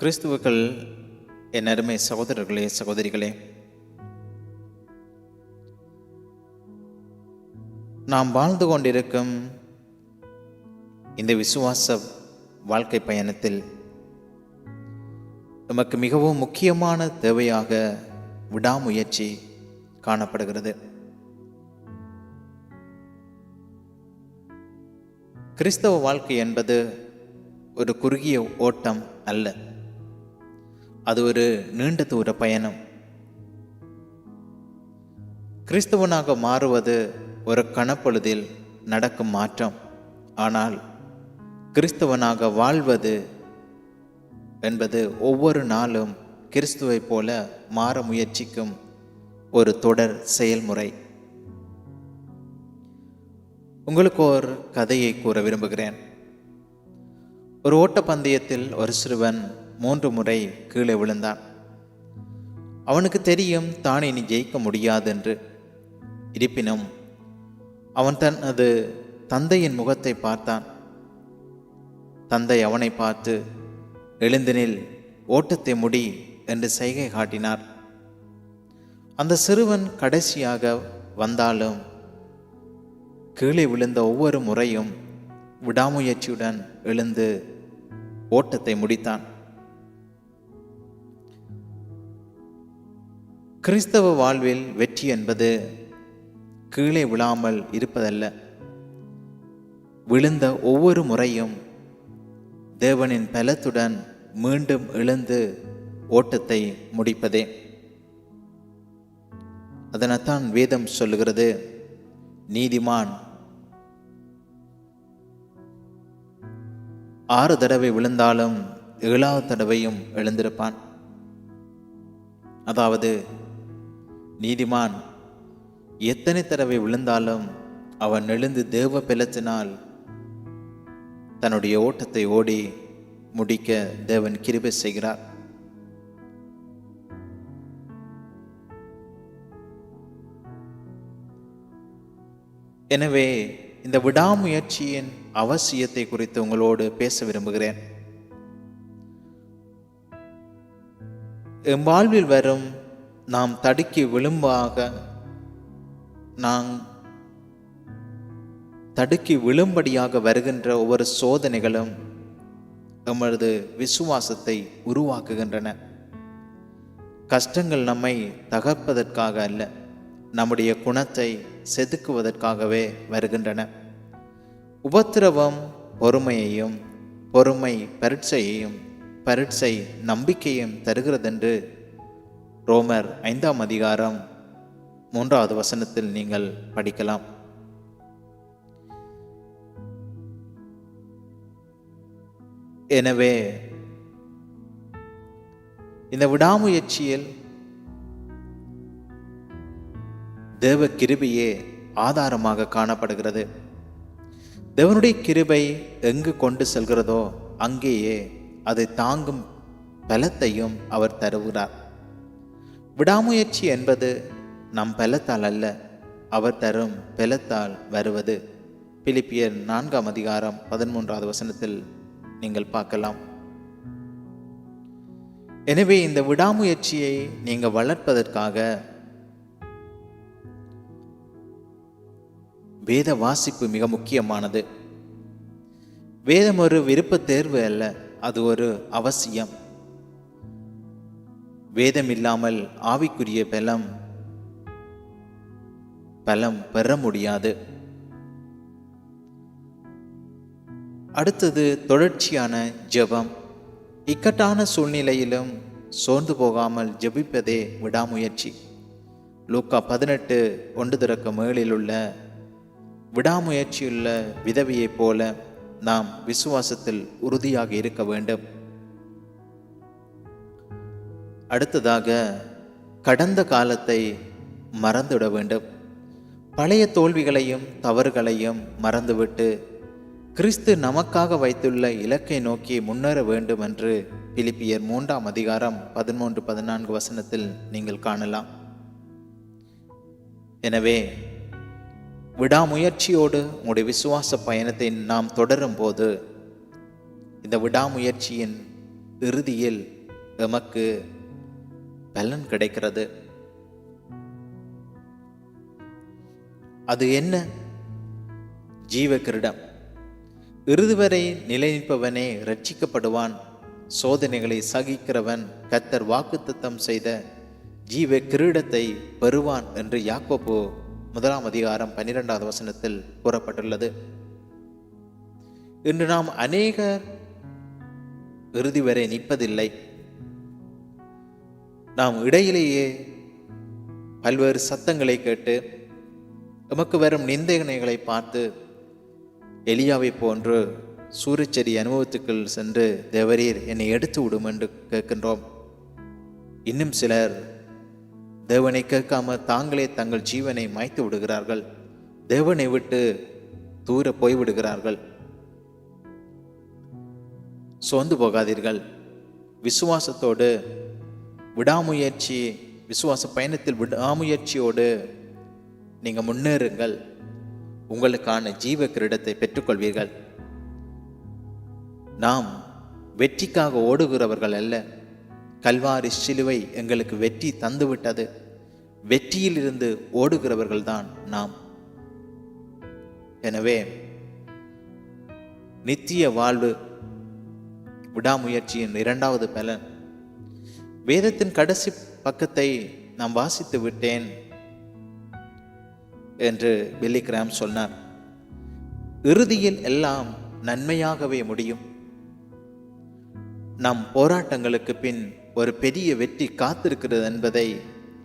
கிறிஸ்துவுக்கள் என் அருமை சகோதரர்களே சகோதரிகளே நாம் வாழ்ந்து கொண்டிருக்கும் இந்த விசுவாச வாழ்க்கை பயணத்தில் நமக்கு மிகவும் முக்கியமான தேவையாக விடாமுயற்சி காணப்படுகிறது. கிறிஸ்தவ வாழ்க்கை என்பது ஒரு குறுகிய ஓட்டம் அல்ல. அது ஒரு நீண்ட தூர பயணம். கிறிஸ்தவனாக மாறுவது ஒரு கணப்பொழுதில் நடக்கும் மாற்றம். ஆனால் கிறிஸ்தவனாக வாழ்வது என்பது ஒவ்வொரு நாளும் கிறிஸ்துவைப் போல மாற முயற்சிக்கும் ஒரு தொடர் செயல்முறை. உங்களுக்கு ஒரு கதையை கூற விரும்புகிறேன். ஒரு ஓட்டப்பந்தயத்தில் ஒரு சிறுவன் மூன்று முறை கீழே விழுந்தான். அவனுக்கு தெரியும் தான் இனி ஜெயிக்க முடியாது என்று இருப்பினும் அவன் தனது தந்தையின் முகத்தை பார்த்தான். தந்தை அவனை பார்த்து எழுந்தினில் ஓட்டத்தை முடி என்று செய்கை காட்டினார். அந்த சிறுவன் கடைசியாக வந்தாலும் கீழே விழுந்த ஒவ்வொரு முறையும் விடாமுயற்சியுடன் எழுந்து ஓட்டத்தை முடித்தான். கிறிஸ்தவ வாழ்வில் வெற்றி என்பது கீழே விழாமல் இருப்பதல்ல. விழுந்த ஒவ்வொரு முறையும் தேவனின் பலத்துடன் மீண்டும் எழுந்து ஓட்டத்தை முடிப்பதே. அதனைத்தான் வேதம் சொல்லுகிறது நீதிமான் ஆறு தடவை விழுந்தாலும் ஏழாவது தடவையும் எழுந்திருப்பான். அதாவது நீதிமான் எத்தனை தடவை விழுந்தாலும் அவன் எழுந்து தேவ பெலத்தினால் தன்னுடைய ஓட்டத்தை ஓடி முடிக்க தேவன் கிருபை செய்கிறார். எனவே இந்த விடாமுயற்சியின் அவசியத்தை குறித்து உங்களோடு பேச விரும்புகிறேன். எம் வாழ்வில் வரும் நாம் தடுக்கி விழும்பாக நாம் தடுக்கி விழும்படியாக வருகின்ற ஒவ்வொரு சோதனைகளும் நமது விசுவாசத்தை உருவாக்குகின்றன. கஷ்டங்கள் நம்மை தகர்ப்பதற்காக அல்ல நம்முடைய குணத்தை செதுக்குவதற்காகவே வருகின்றன. உபத்திரவம் பொறுமையையும் பொறுமை பரீட்சையையும் பரீட்சை நம்பிக்கையும் தருகிறதென்று ரோமர் ஐந்தாம் அதிகாரம் மூன்றாவது வசனத்தில் நீங்கள் படிக்கலாம். எனவே இந்த விடாமுயற்சியில் தேவ கிருபையே ஆதாரமாக காணப்படுகிறது. தேவனுடைய கிருபை எங்கு கொண்டு செல்கிறதோ அங்கேயே அதை தாங்கும் பலத்தையும் அவர் தருகிறார். விடாமுயற்சி என்பது நம் பலத்தால் அல்ல அவர் தரும் பலத்தால் வருவது. பிலிப்பியர் நான்காம் அதிகாரம் பதிமூன்றாவது வசனத்தில் நீங்கள் பார்க்கலாம். எனவே இந்த விடாமுயற்சியை நீங்கள் வளர்ப்பதற்காக வேத வாசிப்பு மிக முக்கியமானது. வேதம் ஒரு விருப்ப தேர்வு அல்ல அது ஒரு அவசியம். வேதம் இல்லாமல் ஆவிக்குரிய பலம் பலம் பெற முடியாது. அடுத்தது தொடர்ச்சியான ஜெபம். இக்கட்டான சூழ்நிலையிலும் சோர்ந்து போகாமல் ஜெபிப்பதே விடாமுயற்சி. லூக்கா பதினெட்டு ஒன்று திறக்க மேலில் உள்ள விடாமுயற்சியுள்ள விதவியைப் போல நாம் விசுவாசத்தில் உறுதியாக இருக்க வேண்டும். அடுத்ததாக கடந்த காலத்தை மறந்துவிட வேண்டும். பழைய தோல்விகளையும் தவறுகளையும் மறந்துவிட்டு கிறிஸ்து நமக்காக வைத்துள்ள இலக்கை நோக்கி முன்னேற வேண்டும் என்று பிலிப்பியர் மூன்றாம் அதிகாரம் பதிமூன்று பதினான்கு வசனத்தில் நீங்கள் காணலாம். எனவே விடாமுயற்சியோடு உங்களுடைய விசுவாச பயணத்தை நாம் தொடரும் போது இந்த விடாமுயற்சியின் இறுதியில் எமக்கு பலன் கிடைக்கிறது. அது என்ன? ஜீவ கிரீடம். இறுதி வரை நிலைநிற்பவனே ரட்சிக்கப்படுவான் சோதனைகளை சகிக்கிறவன் கத்தர் வாக்குத்தத்தம் செய்த ஜீவ கிரீடத்தை பெறுவான் என்று யாக்கோபு முதலாம் அதிகாரம் பன்னிரெண்டாவது வசனத்தில் கூறப்பட்டுள்ளது. இன்று நாம் அநேகர் இறுதி வரை நிற்பதில்லை. நாம் இடையிலேயே பல்வேறு சத்தங்களை கேட்டு எமக்கு வரும் நிந்தனைகளை பார்த்து எலியாவை போன்று சூரியச்செடி அனுபவத்துக்குள் சென்று தேவரீர் என்னை எடுத்து விடும் என்று கேட்கின்றோம். இன்னும் சிலர் தேவனை கேட்காம தாங்களே தங்கள் ஜீவனை மாய்த்து விடுகிறார்கள். தேவனை விட்டு தூர போய்விடுகிறார்கள் சோர்ந்து போகாதீர்கள். விசுவாசத்தோடு விடாமுயற்சி விசுவாச பயணத்தில் விடாமுயற்சியோடு நீங்கள் முன்னேறுங்கள். உங்களுக்கான ஜீவ கிரீடத்தை பெற்றுக்கொள்வீர்கள். நாம் வெற்றிக்காக ஓடுகிறவர்கள் அல்ல. கல்வாரி சிலுவை எங்களுக்கு வெற்றி தந்துவிட்டது. வெற்றியிலிருந்து ஓடுகிறவர்கள்தான் நாம். எனவே நித்திய வாழ்வு விடாமுயற்சியின் இரண்டாவது பலன் வேதத்தின் கடைசி பக்கத்தை நான் வாசித்து விட்டேன் என்று பில்லி கிராம் சொன்னார். இறுதியில் எல்லாம் நன்மையாகவே முடியும். நம் போராட்டங்களுக்கு பின் ஒரு பெரிய வெற்றி காத்திருக்கிறது என்பதை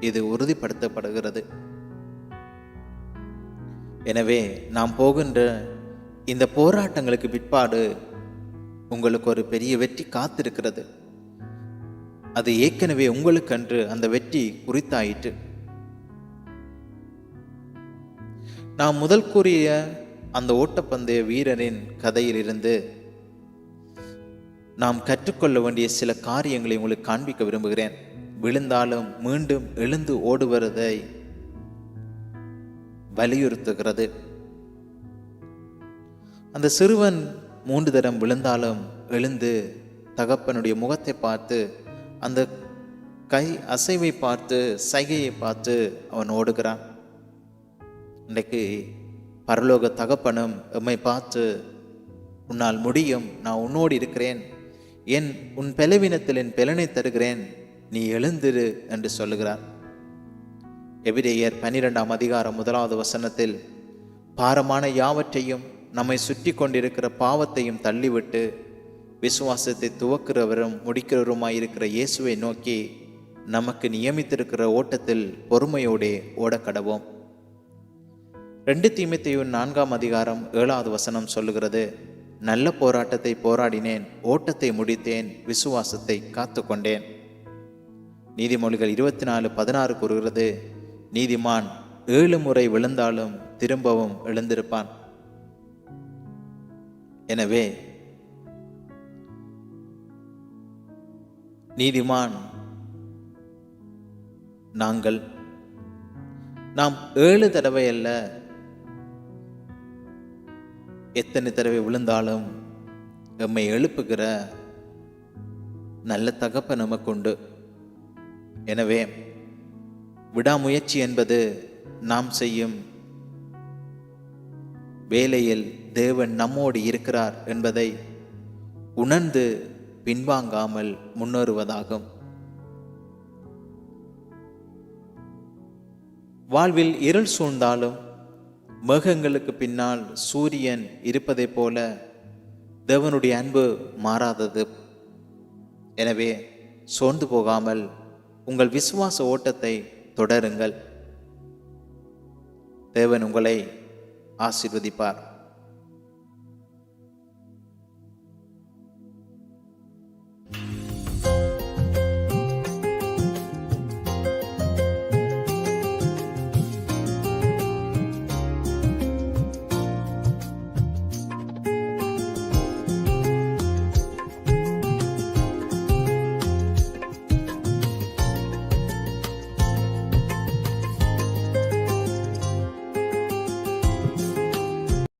இது உறுதிப்படுத்தப்படுகிறது. எனவே நாம் போகின்ற இந்த போராட்டங்களுக்கு பிற்பாடு உங்களுக்கு ஒரு பெரிய வெற்றி காத்திருக்கிறது. அது ஏற்கனவே உங்களுக்கன்று அந்த வெற்றி குறித்தாயிற்று. நாம் முதல் கூறிய அந்த ஓட்டப்பந்தய வீரரின் கதையிலிருந்து நாம் கற்றுக்கொள்ள வேண்டிய சில காரியங்களை உங்களுக்கு காண்பிக்க விரும்புகிறேன். விழுந்தாலும் மீண்டும் எழுந்து ஓடுவதை வலியுறுத்துகிறது. அந்த சிறுவன் மூன்று தரம் விழுந்தாலும் எழுந்து தகப்பனுடைய முகத்தை பார்த்து அந்த கை அசைவை பார்த்து சைகையை பார்த்து அவன் ஓடுகிறான். இன்றைக்கு பரலோக தகப்பனும் எம்மை பார்த்து உன்னால் முடியும் நான் உன்னோடு இருக்கிறேன். என் உன் பலவீனத்தில் என் பெலனை தருகிறேன். நீ எழுந்திரு என்று சொல்லுகிறார். எபிரேயர் பன்னிரெண்டாம் அதிகாரம் முதலாவது வசனத்தில் பாரமான யாவற்றையும் நம்மை சுற்றி கொண்டிருக்கிற பாவத்தையும் தள்ளிவிட்டு விசுவாசத்தை துவக்கிறவரும் முடிக்கிறவருமாயிருக்கிற இயேசுவை நோக்கி நமக்கு நியமித்திருக்கிற ஓட்டத்தில் பொறுமையோடே ஓடக்கடவோம் ரெண்டு தீமைத்தையும் நான்காம் அதிகாரம் ஏழாவது வசனம் சொல்லுகிறது நல்ல போராட்டத்தை போராடினேன் ஓட்டத்தை முடித்தேன் விசுவாசத்தை காத்து கொண்டேன் நீதிமொழிகள் இருபத்தி நாலு பதினாறு கூறுகிறது நீதிமான் ஏழு முறை விழுந்தாலும் திரும்பவும் எழுந்திருப்பான். எனவே நீதிமான் நாங்கள். நாம் ஏழு தடவை அல்ல எத்தனை தடவை விழுந்தாலும் எம்மை எழுப்புகிற நல்ல தகப்ப நமக்குண்டு. எனவே விடாமுயற்சி என்பது நாம் செய்யும் வேலையில் தேவன் நம்மோடு இருக்கிறார் என்பதை உணர்ந்து பின்வாங்காமல் முன்னேறுவதாகும். வாழ்வில் இருள் சூழ்ந்தாலும் மேகங்களுக்கு பின்னால் சூரியன் இருப்பதைப் போல தேவனுடைய அன்பு மாறாதது. எனவே சோர்ந்து போகாமல் உங்கள் விசுவாச ஓட்டத்தை தொடருங்கள். தேவன் உங்களை ஆசிர்வதிப்பார்.